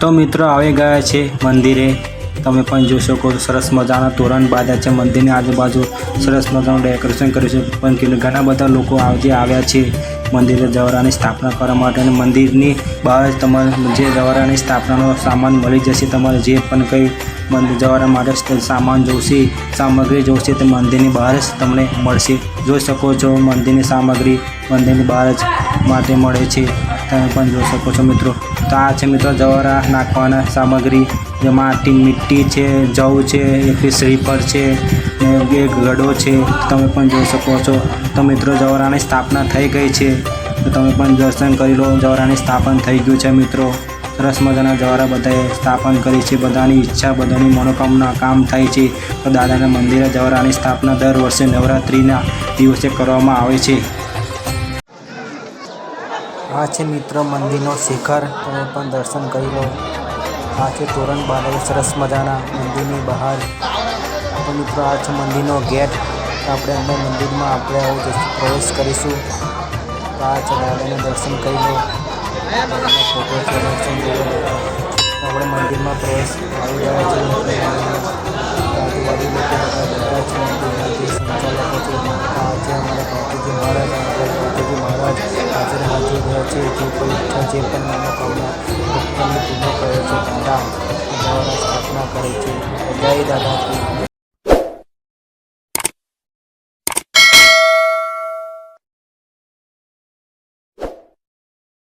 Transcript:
તો મિત્રો આવી ગયા છે મંદિરે. તમે પણ જોઈ શકો સરસ મજાના તોરણ બાંધ્યા છે મંદિરની આજુબાજુ. સરસ મજાનું ડેકોરેશન કર્યું છે. પણ કે ઘણા બધા લોકો આજે આવ્યા છે મંદિરે જવારાની સ્થાપના કરવા માટે. અને મંદિરની બહાર તમારે જે જવારાની સ્થાપનાનો સામાન મળી જશે, તમારે જે પણ કંઈ મંદિર જવારા માટે સામાન જોઈશે સામગ્રી જોઈશે તે મંદિરની બહાર જ તમને મળશે. જોઈ શકો છો મંદિરની સામગ્રી મંદિરની બહાર જ માટે મળે છે. તમે પણ જોઈ શકો છો મિત્રો. તો આ છે મિત્રો જવારા નાખવાના સામગ્રી. જેમાં માટી મીઠી છે, જવ છે, એક શ્રીફળ છે એક ગડો છે. તમે પણ જોઈ શકો છો. તો મિત્રો જવારાની સ્થાપના થઈ ગઈ છે. તો તમે પણ દર્શન કરી લો. જવારાની સ્થાપન થઈ ગયું છે મિત્રો. સરસ મજાના જવારા બધાએ સ્થાપન કરી છે. બધાની ઈચ્છા, બધાની મનોકામના કામ થાય છે. તો દાદાના મંદિરે જવારાની સ્થાપના દર વર્ષે નવરાત્રિના દિવસે કરવામાં આવે છે. આ છે મિત્ર, મંદિરનો શિખર. તમે પણ દર્શન કરી લો. આ છે તોરણ બાંધેલું સરસ મજાના મંદિરની બહાર. તો મિત્રો, આ છે મંદિરનો ગેટ. આપણે અંદર મંદિરમાં આપણે આવું પ્રવેશ કરીશું. તો આ છે દાદાને દર્શન કરી લો. ફોટો પ્રવેશ આવી ગયા છે આજુબાજુ લોકો સંચાલકો છે આ છે અમારા ભારતીજી મહારાજ ભારતીજી મહારાજ હાજર હાજર રહ્યા છે જે કોઈ ઈચ્છા જે પણ મનોકામના ભક્તોની પૂર્ણ કરે છે દાદા દ્વારા સ્થાપના કરે છે જય દાદા